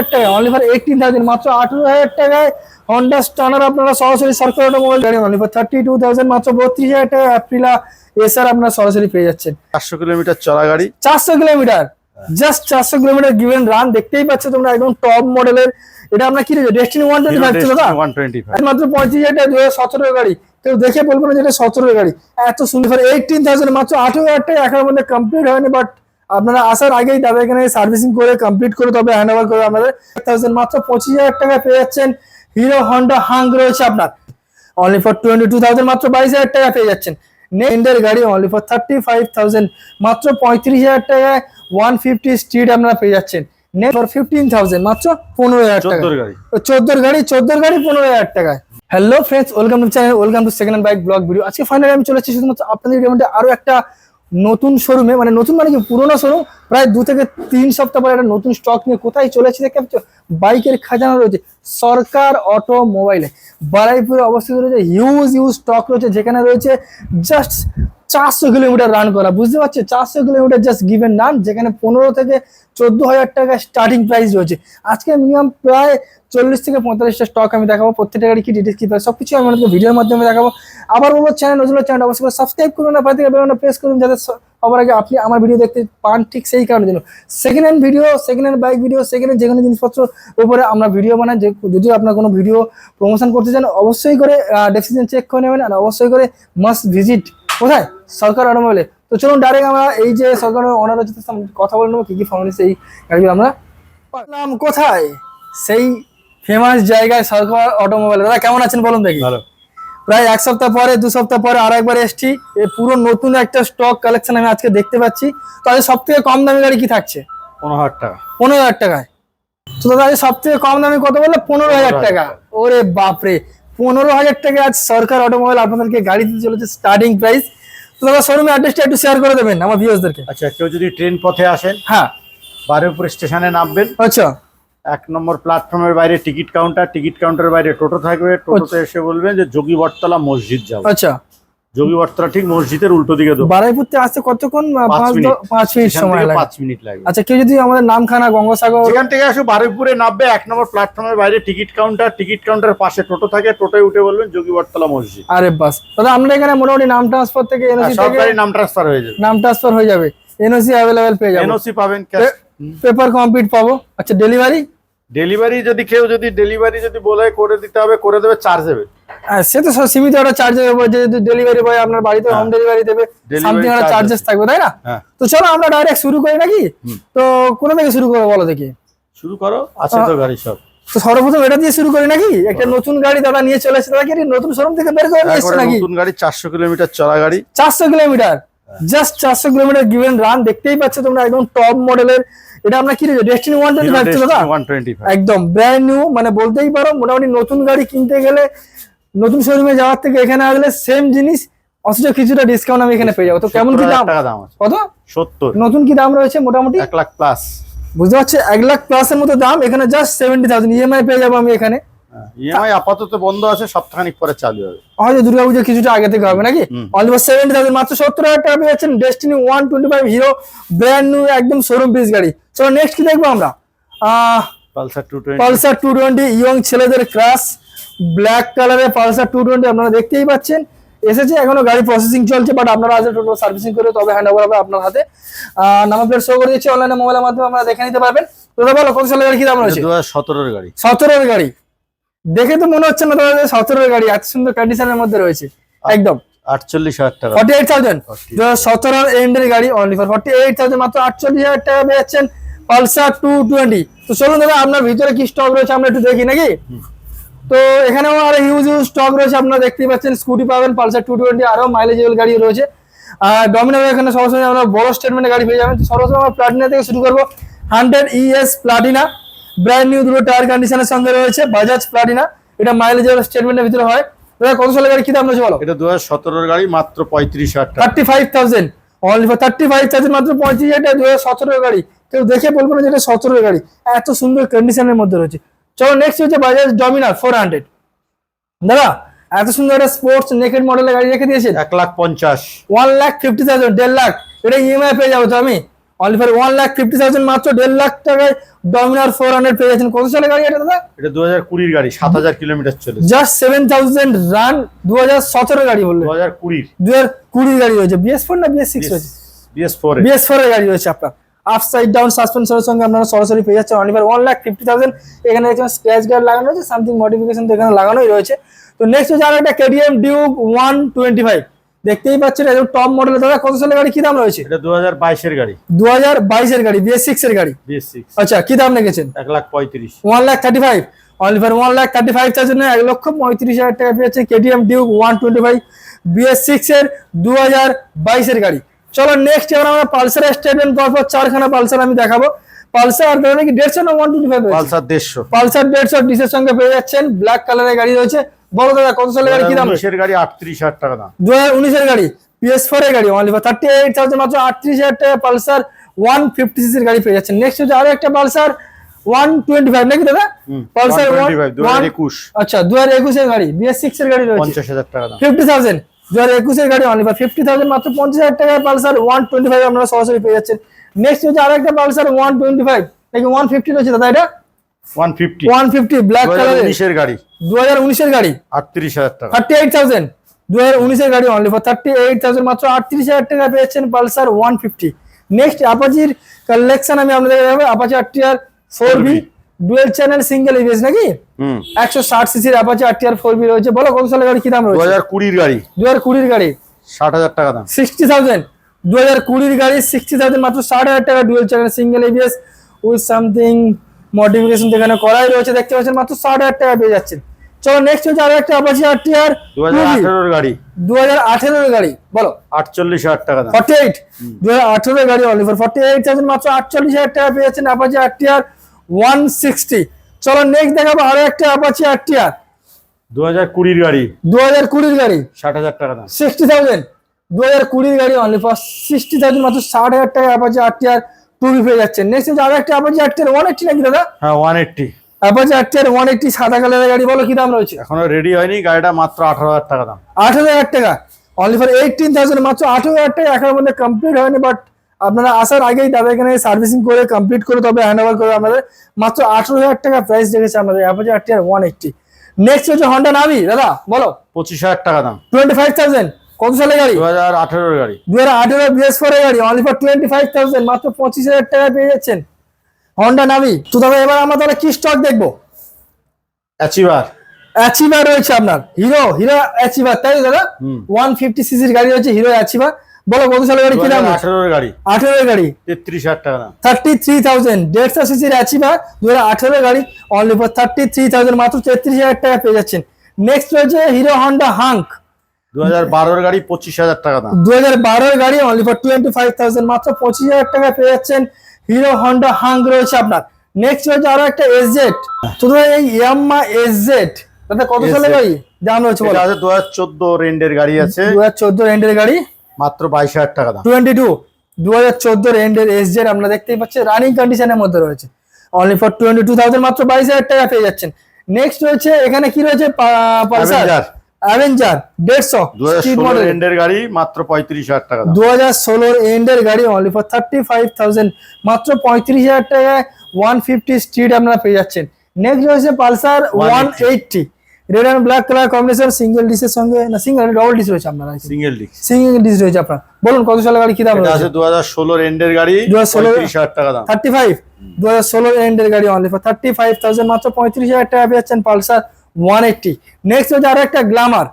হাজার টাকা। Only for eighteen thousand মাত্র আঠেরো হাজার টাকায় হন্ডা স্টানার আপনারা সরাসরি সরকার অটোমোবাইল গাড়ি only for thirty two thousand মাত্র বত্রিশ হাজার টাকা অ্যাপ্রিলা এসআর আপনারা সরাসরি পেয়ে যাচ্ছেন। চারশো কিলোমিটার চলা গাড়ি। চারশো কিলোমিটার। জাস্ট চারশো কিলোমিটার গিভেন রান দেখতেই পাচ্ছ তোমরা একদম টপ মডেলের এটা আমরা কি রয়েছে ডেস্টিনি ওয়ান টোয়েন্টি ফাইভ ছিল মাত্র পঁয়ত্রিশ হাজার দু হাজার সতেরো গাড়ি। কেউ দেখে বলব না যেটা সতেরো গাড়ি। এত সুন্দর। এইটিন থাউজেন্ড মাত্র আঠেরো হাজার টাকা। এখনের মধ্যে কমপ্লিট হয়নি বাট আপনারা আসার আগেই তাদের এখানে সার্ভিসিং করে কমপ্লিট করে তবে হ্যান্ড ওভার করে আপনাদের থাউজেন্ড মাত্র পঁচিশ হাজার টাকা পেয়ে যাচ্ছেন। হিরো হন্ডা হাং রয়েছে আপনার। Only for twenty two thousand মাত্র বাইশ হাজার টাকা পেয়ে যাচ্ছেন। নেন্ডের গাড়ি only for thirty five thousand মাত্র পঁয়ত্রিশ হাজার টাকায় ওয়ান ফিফটি স্ট্রিট আপনারা পেয়ে যাচ্ছেন। নেট ফর ফিফটিন থাউজেন্ড মাত্র পনেরো হাজার টাকা। চোদ্দোর গাড়ি। চোদ্দোর গাড়ি পনেরো হাজার টাকায়। Hello friends welcome to channel welcome to second bike blog video আজকে ফাইনালি আমি চলে এসেছি শুধুমাত্র আপনাদের ভিডিওর মধ্যে আরও একটা নতুন শোরুমে মানে নতুন মানে কি, পুরোনো শোরুম প্রায় দু থেকে তিন সপ্তাহ পরে একটা নতুন স্টক নিয়ে কোথায় চলেছে দেখতে বাইকের খাজানা রয়েছে, সরকার অটো মোবাইলে বারাইপুরে অবস্থিত রয়েছে হিউজ হিউজ স্টক রয়েছে, যেখানে রয়েছে জাস্ট চারশো কিলোমিটার রান করা। বুঝতে পারছ চারশো কিলোমিটার জাস্ট গিভেন রান যেখানে পনেরো থেকে চোদ্দ হাজার টাকা স্টার্টিং প্রাইস রয়েছে। আজকে মিনিমাম প্রায় চল্লিশ থেকে পঁয়তাল্লিশটা স্টক আমি দেখাবো। প্রত্যেকটা গাড়ি কি ডিটেলস কি পাই সব কিছু আমি আপনাদের ভিডিওর মাধ্যমে দেখাবো। আবার বলব চ্যানেল নতুন চ্যানেল অবশ্যই করে সাবস্ক্রাইব করুন না বেলনটা প্রেস করুন, যাতে সবার আগে আপনি আমার ভিডিও দেখতে পান ঠিক সেই কারণের জন্য। Second hand video second hand bike video second hand কোনো জিনিসপত্র উপরে আমরা ভিডিও বানাই। যে যদি আপনার কোনো ভিডিও প্রমোশন করতে চান, অবশ্যই করে ডেসিশন চেক করে নেবেন আর অবশ্যই করে মাস্ট ভিজিট কোথায়? সরকার অটোমোবাইলে তো চলুন ডাইরেক্ট আমরা এই যে সরকার ওনার হচ্ছে কথা বলে নেব কি কি ফর্মালিটি এই গাড়িগুলো আমরা পারলাম কোথায়? সেই ফেমাস জায়গায় সরকার অটোমোবাইল দাদা কেমন আছেন বলুন দেখি? ভালো। প্রায় এক সপ্তাহ পরে দু সপ্তাহ পরে আর একবার এসছি। এই পুরো নতুন একটা স্টক কালেকশন আমি আজকে দেখতে পাচ্ছি। তো আজ সব থেকে কম দামি গাড়ি কি থাকছে? পনেরো হাজার টাকা। পনেরো হাজার টাকায়। তো দাদা সব থেকে কম দামি কত বলল? পনেরো হাজার টাকা। ওরে বাপরে! পনেরো হাজার টাকা আজ সরকার অটোমোবাইল আপনাদেরকে গাড়ি দিতে চলেছে স্টার্টিং প্রাইস তো দাদা শোরুমে অ্যাড্রেসটা একটু শেয়ার করে দেবেন আমার ভিউয়ার্সদেরকে আচ্ছা কেউ যদি ট্রেন পথে আসেন হ্যাঁ। বারুইপুর স্টেশনে নামবেন। আচ্ছা। এক নম্বর প্ল্যাটফর্মের বাইরে টিকিট কাউন্টার টিকিট কাউন্টারের বাইরে টোটো থাকবে। টোটোতে এসে বলবেন যে যোগী বটতলা মসজিদ যাব আচ্ছা। যোগী ঠিক মসজিদের উল্টো দিকে দোকান বারাইপুর থেকে আসতে কতক্ষণ পাঁচ মিনিট। দ- পাঁচ মিনিট সময় লাগে? পাঁচ মিনিট লাগবে। আচ্ছা কেউ যদি আমাদের নামখানা গঙ্গাসাগর যেখান থেকে আসো বারুইপুরে নামবে এক নম্বর প্ল্যাটফর্মের বাইরে টিকিট কাউন্টার টিকিট কাউন্টারের পাশে টোটো থাকে টোটোয় উঠে বলবেন যোগী মসজিদ। আরে বাস। দাদা আমরা এখানে মোটামুটি নাম ট্রান্সফার থেকে এনওসি থেকে সরকারি নাম ট্রান্সফার হয়ে যাবে। নাম ট্রান্সফার হয়ে যাবে। এনওসি অ্যাভেলেবেল পেয়ে যাব। এনওসি পাবেন। পেপার কমপ্লিট পাবো। আচ্ছা ডেলিভারি ডেলিভারি যদি কেউ যদি ডেলিভারি যদি বলে করে দিতে হবে করে দেবে চার্জ দেবে। সে তো সীমিত একটা চার্জ হবে যদি ডেলিভারি বয় আপনার বাড়িতে হোম ডেলিভারি দেবে সামথিং একটা চার্জেস থাকবে তাই না? হ্যাঁ। তো চলো আমরা ডাইরেক্ট শুরু করি নাকি? তো কোথা থেকে শুরু করব বলো দেখি? শুরু করো আছে তো গাড়ি সব। তো সর্বপ্রথম এটা দিয়ে শুরু করি নাকি? একটা নতুন গাড়ি দাদা নিয়ে চলে এসেছে দাদা নতুন শোরুম থেকে বের করে নিয়ে নাকি? নতুন গাড়ি চারশো কিলোমিটার চলা গাড়ি। চারশো কিলোমিটার। জাস্ট চারশো কিলোমিটার গিভেন রান দেখতেই পাচ্ছ তোমরা একদম টপ মডেলের এটা আমরা কি ডেস্টিনি ওয়ান টোয়েন্টি ফাইভ ছিল না ওয়ান টোয়েন্টি ফাইভ একদম ব্র্যান্ড নিউ মানে বলতেই পারো মোটামুটি নতুন গাড়ি কিনতে গেলে নতুন শোরুমে যাওয়ার থেকে এখানে আসলে সেম জিনিস অথচ কিছুটা ডিসকাউন্ট আমি এখানে পেয়ে যাব। তো কেমন কি দাম? টাকা দাম কত? সত্তর। নতুন কি দাম রয়েছে মোটামুটি? এক লাখ প্লাস বুঝতে পারছি? এক লাখ প্লাসের মতো দাম এখানে জাস্ট সেভেন্টি থাউজেন্ড ইএমআই পেয়ে যাব আমি এখানে। ইএমআই আপাতত বন্ধ আছে সপ্তাহখানিক পরে চালু হবে। হয়তো দুর্গাপুজো কিছুটা আগে থেকে হবে নাকি। অলমোস্ট সেভেন্টি থাউজেন্ড মাত্র সত্তর হাজার টাকা পেয়ে যাচ্ছেন Destini one twenty five Hero brand new একদম শোরুম পিস গাড়ি। চলো নেক্সট কি দেখব আমরা? Pulsar two twenty Pulsar two twenty young ছেলেদের ক্রাশ ব্ল্যাক কালারের পালসার টু টোয়েন্টি আপনারা দেখতেই পাচ্ছেন। এসেছে এখনও গাড়ি প্রসেসিং চলছে বাট আপনারা আজ টোটাল সার্ভিসিং করে তবে হ্যান্ড ওভার হবে আপনার হাতে। নাম্বার প্লেট শো করে দিচ্ছি অনলাইনে মোবাইলের মাধ্যমে আপনারা দেখে নিতে পারবেন। দাদা বলো কত সালের গাড়ি কি দাম রয়েছে? সতেরোর গাড়ি। সতেরোর গাড়ি। দেখে তো মনে হচ্ছে না দাদা সতেরোর গাড়ি এত সুন্দর কন্ডিশনের মধ্যে রয়েছে। একদম। আটচল্লিশ হাজার টাকা। এন্ডের গাড়ি অনলি ফর মাত্র আটচল্লিশ হাজার টাকা পেয়েছেন পালসার টু টোয়েন্টি তো চলুন দাদা আপনার ভিতরে কি স্টক রয়েছে আমরা একটু দেখি নাকি? তো এখানেও আরও হিউজ হিউজ স্টক রয়েছে আপনারা দেখতেই পাচ্ছেন। স্কুটি পাবেন পালসার টু টোয়েন্টি আরও মাইলেজেবল গাড়ি রয়েছে। আর ডমিনার এখানে সরাসরি আমরা বড় স্টেটমেন্টের গাড়ি পেয়ে যাবেন। তো সরাসরি আমরা প্লাটিনা থেকে শুরু করব। Hundred ES Platina brand new দুটো টায়ার কন্ডিশনের সঙ্গে রয়েছে বাজাজ প্লাটিনা এটা মাইলেজেবল স্টেটমেন্টের ভিতরে হয়। দাদা কত সালের গাড়ি কি দাম রয়েছে বলো? এটা দু হাজার সতেরোর গাড়ি মাত্র পঁয়ত্রিশ হাজার thirty five thousand only for thirty five thousand মাত্র পঁয়ত্রিশ হাজার দু হাজার গাড়ি। কেউ দেখে বলব না যে এটা সতেরো গাড়ি। এত সুন্দর কন্ডিশনের মধ্যে রয়েছে। চলো নেক্সট হচ্ছে বাজাজ ডমিনার ফোর হান্ড্রেড দাদা এত সুন্দর একটা স্পোর্টস নেকেড মডেলের গাড়ি রেখে দিয়েছেন। এক লাখ পঞ্চাশ। ওয়ান লাখ ফিফটি থাউজেন্ড দেড় লাখ। এটা ইএমআই পেয়ে যাব তো আমি। Only for one lakh fifty thousand মাত্র দেড় লাখ টাকায় ডমিনার ফোর হান্ড্রেড পেয়ে যাচ্ছেন। কত সালের গাড়ি এটা দাদা? এটা দু হাজার কুড়ির গাড়ি সাত হাজার কিলোমিটার চলে জাস্ট সেভেন থাউজেন্ড রান দু হাজার সতেরো গাড়ি বললেন। দু হাজার কুড়ির। দু হাজার কুড়ির গাড়ি রয়েছে বিএস ফোর না বিএস সিক্স রয়েছে বিএস ফোর বিএস ফোর এর। গাড়ি রয়েছে আপনার। আপ সাইড ডাউন সাসপেন্সরের সঙ্গে আপনারা সরাসরি পেয়ে যাচ্ছেন। Only one lakh fifty thousand এখানে দেখছেন স্ক্র্যাচ গার্ড লাগানো রয়েছে সামথিং মডিফিকেশন তো এখানে লাগানোই রয়েছে। তো নেক্সট হচ্ছে আর একটা KTM Duke one twenty five দেখতেই পাচ্ছেন একদম টপ মডেলের দাদা কত সালের গাড়ি? কি দাম রয়েছে? এটা দু হাজার বাইশের গাড়ি। দু হাজার বাইশের গাড়ি বিএস সিক্স এর গাড়ি। বিএস সিক্স আচ্ছা কি দাম রেখেছেন? এক লাখ পঁয়ত্রিশ। One lakh thirty five only for one lakh thirty five thousand এক লক্ষ পঁয়ত্রিশ হাজার টাকা পেয়েছে KTM Duke one twenty five BS six এর দু হাজার বাইশের গাড়ি। চলো নেক্সট এবার আমরা পালসার স্টেটমেন্ট পরপর চারখানা পালসার আমি দেখাবো। পালসার দাদা কি দেড়শো না ওয়ান টোয়েন্টি ফাইভ পালসার দেড়শো। পালসার দেড়শো ডিসের সঙ্গে পেয়ে যাচ্ছেন। ব্ল্যাক কালারের গাড়ি রয়েছে। বলো দাদা কত সালের গাড়ি কি দাম? উনিশের গাড়ি আটত্রিশ হাজার টাকা দাম। দু হাজার উনিশের গাড়ি পিএস ফোর এর গাড়ি only for thirty eight thousand মাত্র আটত্রিশ হাজার টাকা পালসার। ওয়ান ফিফটি সিসির গাড়ি পেয়ে যাচ্ছেন। নেক্সট হচ্ছে আরও একটা পালসার ওয়ান টোয়েন্টি ফাইভ নাকি দাদা? পালসার 125, 2021 আচ্ছা দু হাজার একুশের গাড়ি বিএস সিক্স এর গাড়ি রয়েছে। পঞ্চাশ হাজার টাকা দাম। ফিফটি থাউজেন্ড দু হাজার একুশের গাড়ি অনলি ফর ফিফটি থাউজেন্ড মাত্র পঞ্চাশ হাজার টাকায় পালসার ওয়ান টোয়েন্টি ফাইভ আপনারা সরাসরি পেয়ে যাচ্ছেন। নেক্সট হচ্ছে আরও একটা পালসার ওয়ান টোয়েন্টি ফাইভ নাকি ওয়ান ফিফটি রয়েছে দাদা এটা? One fifty one fifty black কালারের উনিশের গাড়ি। দু হাজার উনিশের গাড়ি। আটত্রিশ হাজার টাকা। থার্টি এইট থাউজেন্ড দু হাজার উনিশের গাড়ি only for thirty eight thousand মাত্র আটত্রিশ হাজার টাকা পেয়েছেন পালসার ওয়ান ফিফটি নেক্সট আপাচির কালেকশন আমি আপনাদের দেখাবো। Apache RTR four V dual channel single ABS নাকি? একশো ষাট সিসির আপাচি আরটিআর ফোর বি রয়েছে। বলো কত সালের গাড়ি কি দাম দু হাজার কুড়ির গাড়ি। দু হাজার কুড়ির গাড়ি। ষাট হাজার টাকা দাম। সিক্সটি থাউজেন্ড দু হাজার কুড়ির গাড়ি সিক্সটি থাউজেন্ড মাত্র ষাট হাজার টাকা dual channel single ABS with something modification এখানে করাই রয়েছে। দেখতে পাচ্ছেন মাত্র ষাট হাজার টাকা পেয়ে যাচ্ছেন। চলো নেক্সট হচ্ছে আরও একটা আপাচি আরটিআর দু হাজার গাড়ি। দু হাজার আঠেরোর গাড়ি বলো। আটচল্লিশ হাজার টাকা ফর্টি এইট দু হাজার আঠেরোর গাড়ি only for forty eight thousand মাত্র আটচল্লিশ হাজার টাকা পেয়েছেন আপাচি আরটিআর ওয়ান সিক্সটি চলো নেক্সট দেখাবো আরও একটা আপাচি আরটিআর দু হাজার কুড়ির গাড়ি। দু হাজার কুড়ির গাড়ি। ষাট হাজার টাকা দাম। সিক্সটি থাউজেন্ড দু হাজার কুড়ির গাড়ি অনলি ফর সিক্সটি থাউজেন্ড মাত্র ষাট হাজার টাকা অ্যাপাচি আরটিআর টুবি পেয়ে যাচ্ছে। নেক্সট হচ্ছে আরও একটা অ্যাপাচি আরটিআর ওয়ান এইটটি নাকি দাদা? হ্যাঁ one eighty Apache RTR one eighty সাদা কালারের গাড়ি বলো কি দাম রয়েছে? এখনও রেডি হয়নি গাড়িটা মাত্র আঠারো হাজার টাকা দাম। আঠারো হাজার টাকা। অনলি ফর এইটিন থাউজেন্ড মাত্র আঠারো হাজার টাকা এখনের মধ্যে কমপ্লিট হয়নি বাট আপনারা আসার আগেই তাদের এখানে সার্ভিসিং করে কমপ্লিট করে তবে হ্যান্ড ওভার করে আমাদের মাত্র আঠারো হাজার টাকা প্রাইস রেখেছে আমাদের Apache RTR one eighty next হচ্ছে হন্ডা নাভি দাদা বলো। পঁচিশ হাজার টাকা দাম। টোয়েন্টি ফাইভ থাউজেন্ড কত সালের গাড়ি? দু হাজার আঠেরোর গাড়ি। দু হাজার আঠেরো বিএস ফোর গাড়ি only for twenty five thousand মাত্র পঁচিশ হাজার টাকা পেয়ে যাচ্ছেন হন্ডা নাভি তো তবে এবার আমরা তাহলে কি স্টক দেখব? অ্যাচিভার অ্যাচিভার রয়েছে আপনার। হিরো হিরো অ্যাচিভার তাই দাদা? ওয়ান ফিফটি সিসির গাড়ি রয়েছে হিরো অ্যাচিভার বলো কত সালের গাড়ি? কি দাম হাজার আঠেরোর গাড়ি। আঠেরো গাড়ি? তেত্রিশ হাজার টাকা দাম। থার্টি থ্রি থাউজেন্ড দেড়শো সিসির অ্যাচিভার দু হাজার আঠেরো গাড়ি। Only for thirty three thousand মাত্র তেত্রিশ হাজার টাকা পেয়ে যাচ্ছেন। নেক্সট রয়েছে হিরো হন্ডা হাঙ্ক দু হাজার বারোর গাড়ি পঁচিশ হাজার টাকা দাম। দু হাজার গাড়ি only for twenty five thousand মাত্র পঁচিশ হাজার টাকা পেয়ে যাচ্ছেন। হিরো হন্ডা হাঙ্গ রয়েছে আপনার। নেক্সট রয়েছে আরও একটা এসজেড তো এই ইয়াম্মা এসজেড তাতে কত সালে গাড়ি? দাম রয়েছে বলো। এটা আছে দু হাজার চোদ্দ রেন্ডের গাড়ি আছে। দু হাজার চোদ্দোর এন্ডের গাড়ি। মাত্র বাইশ হাজার টাকা দাম। টোয়েন্টি টু দু হাজার চোদ্দোর এন্ডের এসজেড আমরা দেখতেই পাচ্ছি রানিং কন্ডিশনের মধ্যে রয়েছে। Only for twenty two thousand মাত্র বাইশ হাজার টাকা পেয়ে যাচ্ছেন। নেক্সট রয়েছে এখানে কি রয়েছে? পালসার। অ্যাভেঞ্জার দেড়শো মডেল রেন্ডের গাড়ি মাত্র পঁয়ত্রিশ হাজার টাকা দু হাজার ষোলোর এন্ডের গাড়ি only for thirty five thousand মাত্র পঁয়ত্রিশ হাজার টাকায় ওয়ান ফিফটি স্ট্রিট আপনারা পেয়ে যাচ্ছেন। নেক্সট রয়েছে Pulsar one eighty red and black colour combination single ডিসের সঙ্গে না সিঙ্গেল ডবল ডিস রয়েছে আপনার সিঙ্গেল ডিস সিঙ্গেল ডিস রয়েছে আপনার। বলুন কত সালের গাড়ি কি দাম আছে দু হাজার ষোলো রেন্ডের গাড়ি 2016 পঁয়ত্রিশ হাজার টাকা দাম। থার্টি ফাইভ দু হাজার ষোলোর এন্ডের গাড়ি only for thirty five thousand মাত্র পঁয়ত্রিশ হাজার টাকা পেয়ে যাচ্ছেন পালসার ওয়ান এইটটি নেক্সট হচ্ছে আরও একটা গ্লামার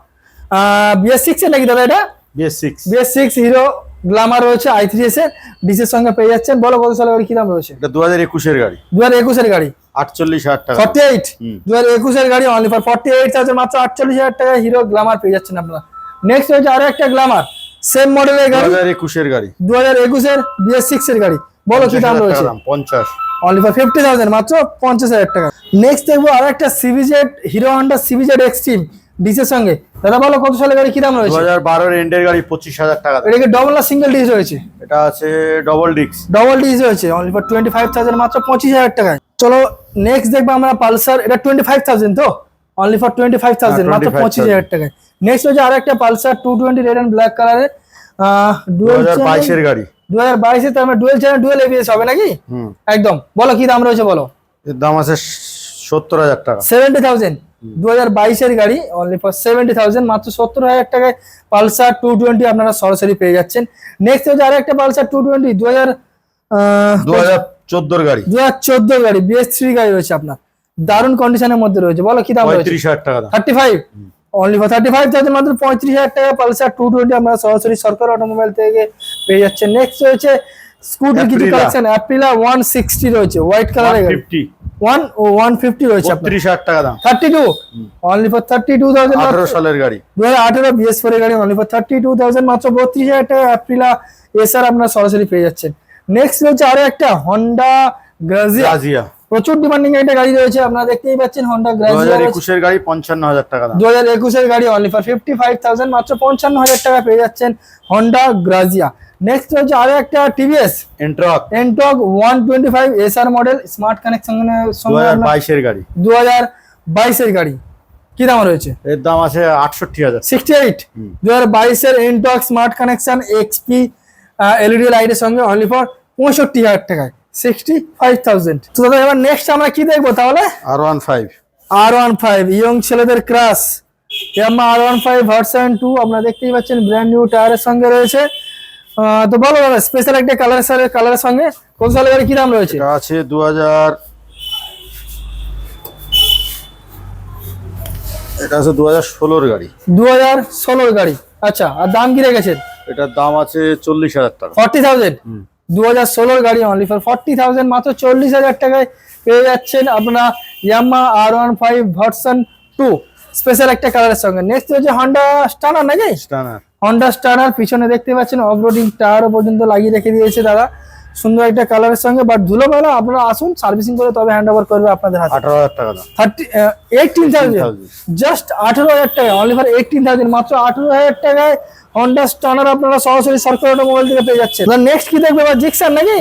বিএস সিক্স এর নাকি দাদা এটা? BS six BS six Hero Glamour রয়েছে আই থ্রি এস এর। ডিসের সঙ্গে পেয়ে যাচ্ছেন। বলো কত সালের গাড়ি কি দাম রয়েছে? এটা দু হাজার একুশের গাড়ি। দু হাজার একুশের গাড়ি। আটচল্লিশ হাজার টাকা। ফর্টি এইট দু হাজার একুশের গাড়ি only for forty eight thousand মাত্র আটচল্লিশ হাজার টাকা হিরো গ্লামার পেয়ে যাচ্ছেন আপনারা। নেক্সট আরও একটা গ্লামার সেম মডেলের দু গাড়ি। হাজার একুশের গাড়ি। দু হাজার একুশের বিএস সিক্স এর গাড়ি। বলো কি দাম রয়েছে? পঞ্চাশ। অনলি ফর ফিফটি থাউজেন্ড মাত্র পঞ্চাশ হাজার টাকা। নেক্সট দেখব আরও একটা CBZ Hero Honda CBZ Xtreme ডিসের সঙ্গে। দাদা বলো কত সালের গাড়ি কি দাম দু রয়েছে হাজার বারো রেন্ডের গাড়ি পঁচিশ হাজার টাকা। এটা কি ডবল না সিঙ্গেল ডিস রয়েছে? এটা আছে ডবল ডিস্ক ডবল ডিস রয়েছে only for twenty five thousand মাত্র পঁচিশ হাজার টাকায়। চলো নেক্সট দেখব আমরা পালসার এটা টোয়েন্টি ফাইভ থাউজেন্ড তো? Only for twenty five thousand মাত্র পঁচিশ হাজার টাকায়। নেক্সট হচ্ছে আর একটা Pulsar two twenty red and black দু হাজার বাইশের গাড়ি। দু হাজার বাইশে তার মানে ডুয়েল চ্যানেল ডুয়েল এবিএস হবে নাকি? একদম। বলো কি দাম রয়েছে বলো? এর দাম আছে সত্তর হাজার টাকা। সেভেন্টি থাউজেন্ড দু হাজার বাইশের গাড়ি অনলি ফর সেভেন্টি থাউজেন্ড মাত্র সত্তর হাজার টাকায় পালসার টু টোয়েন্টি আপনারা সরাসরি পেয়ে যাচ্ছেন। নেক্সট হচ্ছে আরও একটা পালসার টু টোয়েন্টি দু হাজার দু হাজার চোদ্দোর গাড়ি। দু হাজার চোদ্দ গাড়ি বিএস থ্রি গাড়ি রয়েছে আপনার। দারুণ কন্ডিশনের মধ্যে রয়েছে বলো কি দাম পঁয়ত্রিশ হাজার টাকা thirty five only for thirty five thousand মাত্র পঁয়ত্রিশ হাজার টাকা পালসার টু টোয়েন্টি আমরা সরাসরি সরকার অটোমোবাইল থেকে পেয়ে যাচ্ছেন নেক্সট রয়েছে স্কুটি কিছু। কালেকশন অ্যাপ্রিলা ওয়ান সিক্সটি রয়েছে হোয়াইট কালারের গাড়ি। ওয়ান ও ওয়ান ফিফটি রয়েছে বত্রিশ হাজার টাকা দাম। Thirty two only for thirty two thousand আঠারো সালের গাড়ি। দু হাজার আঠেরো বিএস ফোর গাড়ি only for thirty two thousand মাত্র বত্রিশ হাজার টাকা অ্যাপ্রিলা এসআর আপনার সরাসরি পেয়ে যাচ্ছেন। নেক্সট রয়েছে আরও একটা হন্ডা গ্রাজিয়া প্রচুর ডিমান্ডিং একটা গাড়ি রয়েছে আপনারা দেখতেই পাচ্ছেন হন্ডা গ্রাজিয়া একুশের গাড়ি পঞ্চান্ন হাজার টাকা দাম। দু হাজার একুশের গাড়ি only for fifty five thousand মাত্র পঞ্চান্ন হাজার টাকা পেয়ে যাচ্ছেন হন্ডা গ্রাজিয়া নেক্সট রয়েছে আরও একটা TVS Ntorq Ntorq one twenty five SR model smart connection দু সঙ্গে হাজার বাইশের গাড়ি। দু হাজার বাইশের গাড়ি। কি দাম রয়েছে? এর দাম আছে আটষট্টি হাজার। Sixty eight. দু হাজার বাইশের Ntorq smart connection XP LED লাইটের সঙ্গে অনলি ফর পঁয়ষট্টি হাজার টাকায় সিক্সটি ফাইভ থাউজেন্ড তো দাদা এবার নেক্সট আমরা কি দেখব তাহলে? R one five R one five young ছেলেদের crush Yamaha R one five version two আপনারা দেখতেই পাচ্ছেন ব্র্যান্ড নিউ টায়ারের সঙ্গে রয়েছে। তো বলো দাদা স্পেশাল একটা কালার কালারের সঙ্গে কোন সালের গাড়ি কি দাম রয়েছে? আছে দু হাজার এটা আছে দু হাজার ষোলোর গাড়ি। দু হাজার ষোলোর গাড়ি। আচ্ছা আর দাম কি রেখেছেন? এটার দাম আছে চল্লিশ হাজার টাকা। Forty thousand. দু হাজার ষোলোর গাড়ি অনলি ফর ফর্টি থাউজেন্ড মাত্র চল্লিশ হাজার টাকায় পেয়ে যাচ্ছেন আপনারা Yamaha R one five version two special একটা কালারের সঙ্গে। নেক্সট হচ্ছে হন্ডা স্টানার নাকি? স্টানার হন্ডা স্টানার পিছনে দেখতে পাচ্ছেন অফরোডিং টায়ারও পর্যন্ত লাগিয়ে রেখে দিয়েছে দাদা। সুন্দর একটা কালারের সঙ্গে বাট ধুলো বেলা আপনারা আসুন সার্ভিসিং করে তবে হ্যান্ড ওভার করবে আপনাদের হাতে। আঠারো হাজার টাকা দাম। থার্টি এইটিন থাউজেন্ড জাস্ট আঠেরো হাজার টাকা অনলি ফর এইটিন থাউজেন্ড মাত্র আঠেরো হাজার টাকায় হন্ডা স্টানার আপনারা সরাসরি সরকার মোবাইল থেকে পেয়ে যাচ্ছেন। নেক্সট কি দেখবে? জিক্সার নাকি?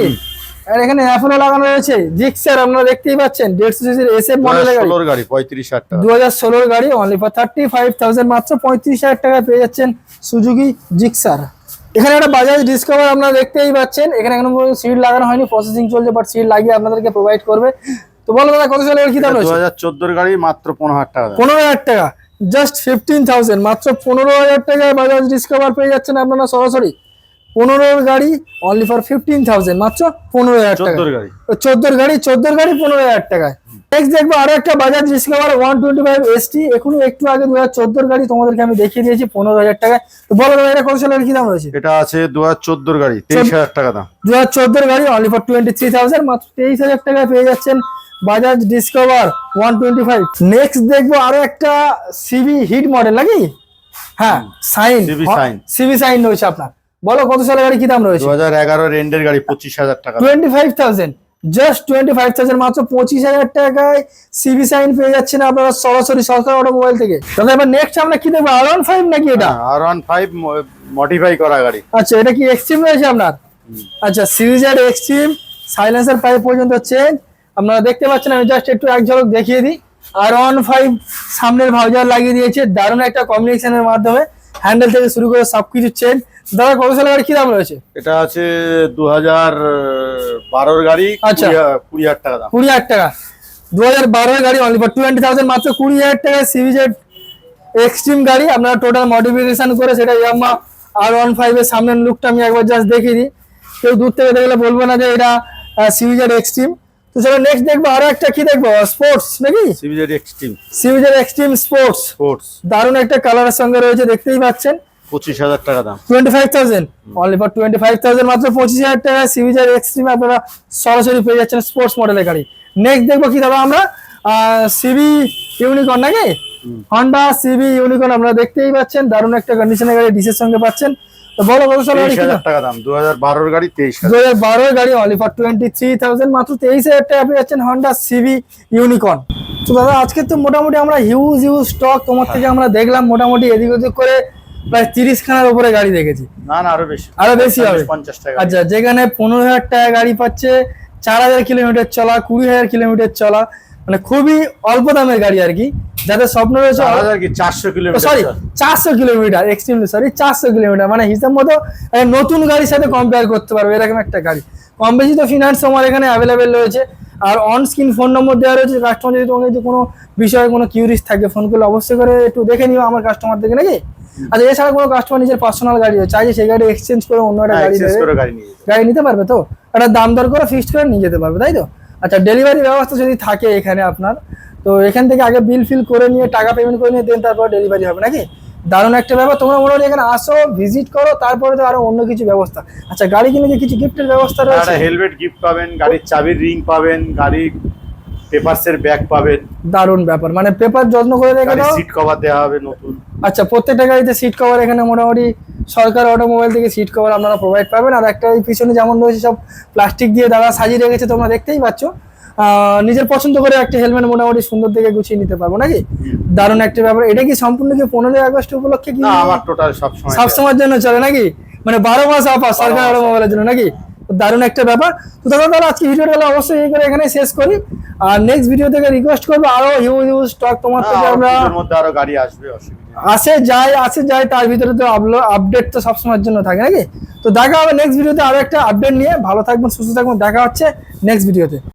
আর এখানে অ্যাপোলো লাগানো রয়েছে। জিক্সার আপনারা দেখতেই পাচ্ছেন। দেড়শো সিসির এসএফ মডেলের গাড়ি। পঁয়ত্রিশ হাজার টাকা। দু হাজার ষোলোর গাড়ি only for thirty five thousand মাত্র পঁয়ত্রিশ হাজার টাকায় পেয়ে যাচ্ছেন সুজুকি জিক্সার এখানে একটা বাজাজ ডিসকভার আপনারা দেখতেই পাচ্ছেন। এখানে এখনও সিট লাগানো হয়নি প্রসেসিং চলছে বাট সিট লাগিয়ে আপনাদেরকে প্রোভাইড করবে। তো বলো দাদা কত সালের কি দাম দু রয়েছে হাজার চোদ্দোর গাড়ি মাত্র পনেরো হাজার টাকা পনেরো হাজার টাকা। জাস্ট ফিফটিন থাউজেন্ড মাত্র পনেরো হাজার টাকায় বাজাজ ডিসকভার পেয়ে যাচ্ছেন আপনারা সরাসরি। পনেরোর গাড়ি অনলি ফর ফিফটিন থাউজেন্ড মাত্র পনেরো হাজার টাকা চোদ্দোর গাড়ি। চোদ্দোর গাড়ি পনেরো হাজার টাকায়। নেক্সট দেখব আরও একটা Bajaj Discover one twenty five ST এখনই একটু আগে দু হাজার চোদ্দোর গাড়ি তোমাদেরকে আমি দেখিয়ে দিয়েছি পনেরো হাজার টাকায়। তো বলো এটা কত সালের কি দাম রয়েছে? এটা আছে দু হাজার চোদ্দোর গাড়ি তেইশ হাজার টাকা দাম। দু হাজার চোদ্দোর গাড়ি only for twenty three thousand মাত্র তেইশ হাজার টাকায় পেয়ে যাচ্ছেন Bajaj Discover one twenty five next দেখব আরও একটা সিবি হিট মডেল নাকি? হ্যাঁ সাইন। সিবি সাইন রয়েছে আপনার। বলো কত সালের গাড়ি কি দাম রয়েছে? দু হাজার এগারো রেন্ডের গাড়ি পঁচিশ হাজার টাকা। Twenty five thousand just twenty five thousand মাত্র পঁচিশ হাজার টাকায় সিবি সাইন পেয়ে যাচ্ছেন আপনারা সরাসরি সরকার অটোমোবাইল থেকে। দাদা এবার নেক্সট আমরা কি দেখব? আর ওয়ান ফাইভ নাকি এটা? আর ওয়ান ফাইভ মডিফাই করা গাড়ি। আচ্ছা এটা কি এক্সট্রিম রয়েছে আপনার? আচ্ছা সিরিজের এক্সট্রিম সাইলেন্সার পাইপ পর্যন্ত চেঞ্জ আপনারা দেখতে পাচ্ছেন আমি জাস্ট একটু এক ঝলক দেখিয়ে দিই। আর ওয়ান ফাইভ সামনের ভাউজার লাগিয়ে দিয়েছে দারুণ একটা কম্বিনেশনের মাধ্যমে। হ্যান্ডেল থেকে শুরু করে সবকিছু চেঞ্জ দাদা কত সালের গাড়ি কি দাম রয়েছে? এটা আছে দু হাজার বারোর গাড়ি আচ্ছা। কুড়ি হাজার টাকা দাম। কুড়ি হাজার টাকা। দু হাজার বারোর গাড়ি অনলি ফর টোয়েন্টি থাউজেন্ড মাত্র কুড়ি হাজার টাকা সিরিজের এক্সট্রিম গাড়ি। আপনারা টোটাল মডিফিকেশন করে সেটা ইয়ামা আর ওয়ান ফাইভের সামনের লুকটা আমি একবার জাস্ট দেখিয়ে দিই। কেউ দূর থেকে দেখলে বলব না যে এটা সিভিজেড এক্সট্রিম চলো নেক্সট দেখব আরও একটা কি দেখব? স্পোর্টস নাকি? সিভিজের এক্সট্রিম সিরিজের এক্সট্রিম স্পোর্টস স্পোর্টস দারুণ একটা কালারের সঙ্গে রয়েছে দেখতেই পাচ্ছেন। পঁচিশ হাজার টাকা দাম। Twenty five thousand only for twenty five thousand মাত্র পঁচিশ হাজার টাকা। সিভিজার এক্সট্রিম আপনারা সরাসরি পেয়ে যাচ্ছেন স্পোর্টস মডেলের গাড়ি। নেক্সট দেখব কি দাদা আমরা? সিবি ইউনিকর্ন নাকি? হন্ডা সিবি ইউনিকর্ন আপনারা দেখতেই পাচ্ছেন। দারুণ একটা কন্ডিশনের গাড়ি ডিসের সঙ্গে পাচ্ছেন। গাড়ি টাকা দাম গাড়ি গাড়ি অনলি ফর মাত্র ইউনিকর্ন তো দাদা আজকে তো মোটামুটি আমরা হিউজ হিউজ স্টক তোমার থেকে আমরা দেখলাম মোটামুটি এদিক ওদিক করে প্রায় তিরিশ খানার উপরে গাড়ি দেখেছি। না না আরও বেশি। আরও বেশি হবে? পঞ্চাশ টাকা। আচ্ছা যেখানে পনেরো হাজার টাকা গাড়ি পাচ্ছে চার হাজার কিলোমিটার চলা কুড়ি হাজার কিলোমিটার চলা মানে খুবই অল্প দামের গাড়ি আর কি। যাদের স্বপ্ন রয়েছে চারশো কিলোমিটার সরি চারশো কিলোমিটার এক্সট্রিমলি সরি চারশো কিলোমিটার মানে হিসাব মতো নতুন গাড়ির সাথে কম্পেয়ার করতে পারবে এরকম একটা গাড়ি। কম বেশি তো ফিনান্স তোমার এখানে অ্যাভেলেবেল রয়েছে। আর অন স্ক্রিন ফোন নম্বর দেওয়া রয়েছে কাস্টমার যদি তোমাকে যদি কোনো বিষয়ে কোনো কিউরিস থাকে ফোন করলে অবশ্যই করে একটু দেখে নিও আমার কাস্টমার থেকে নাকি? আচ্ছা এছাড়া কোনো কাস্টমার নিজের পার্সোনাল গাড়ি চাই যে সেই গাড়ি এক্সচেঞ্জ করে অন্য একটা করে গাড়ি গাড়ি নিতে পারবে তো? একটা দাম দর করে ফিক্সড করে নিয়ে যেতে পারবে তাই তো? আচ্ছা ডেলিভারি ব্যবস্থা যদি থাকে এখানে আপনার তো এখান থেকে আগে বিল ফিল করে নিয়ে টাকা পেমেন্ট করে নিয়ে দেন তারপর ডেলিভারি হবে নাকি? দারুণ একটা ব্যাপার। তোমরা মোটামুটি এখানে আসো ভিজিট করো তারপরে তো আরও অন্য কিছু ব্যবস্থা। আচ্ছা গাড়ি কিনে কি কিছু গিফটের ব্যবস্থা রয়েছে? হেলমেট গিফট পাবেন গাড়ির চাবির রিং পাবেন গাড়ির পেপারসের ব্যাগ পাবেন। দারুণ ব্যাপার। মানে পেপার যত্ন করে রেখে দাও। সিট কভার দেওয়া হবে নতুন। আচ্ছা প্রত্যেকটা গাড়িতে সিট কভার এখানে মোটামুটি সরকার অটোমোবাইল থেকে সিট কভার আপনারা প্রোভাইড পাবেন। আর একটা এই পিছনে যেমন রয়েছে সব প্লাস্টিক দিয়ে দাদা সাজিয়ে রেখেছে তোমরা দেখতেই পাচ্ছ। নিজের পছন্দ করে একটা হেলমেট মোটামুটি সুন্দর দিকে গুছিয়ে নিতে পারব নাকি? দারুণ একটা ব্যাপার। এটা কি সম্পূর্ণ কি পনেরোই আগস্ট উপলক্ষে কি না আমার টোটাল সব সময় সব সময়ের জন্য চলে নাকি? মানে বারো মাস অফার সরকার অটোমোবাইলের জন্য নাকি? দারুণ একটা ব্যাপার। তো দাদা তাহলে আজকে ভিডিওটা তাহলে অবশ্যই এই করে এখানে শেষ করি। আর নেক্সট ভিডিও থেকে রিকোয়েস্ট করব আরও হিউজ হিউজ স্টক তোমার থেকে আমরা আরও গাড়ি আসবে আসে যায় আসে যায় তার ভিতরে তো আপডেট তো সবসময়ের জন্য থাকে নাকি? তো দেখা হবে নেক্সট ভিডিওতে আরও একটা আপডেট নিয়ে। ভালো থাকবেন সুস্থ থাকবেন দেখা হচ্ছে নেক্সট ভিডিওতে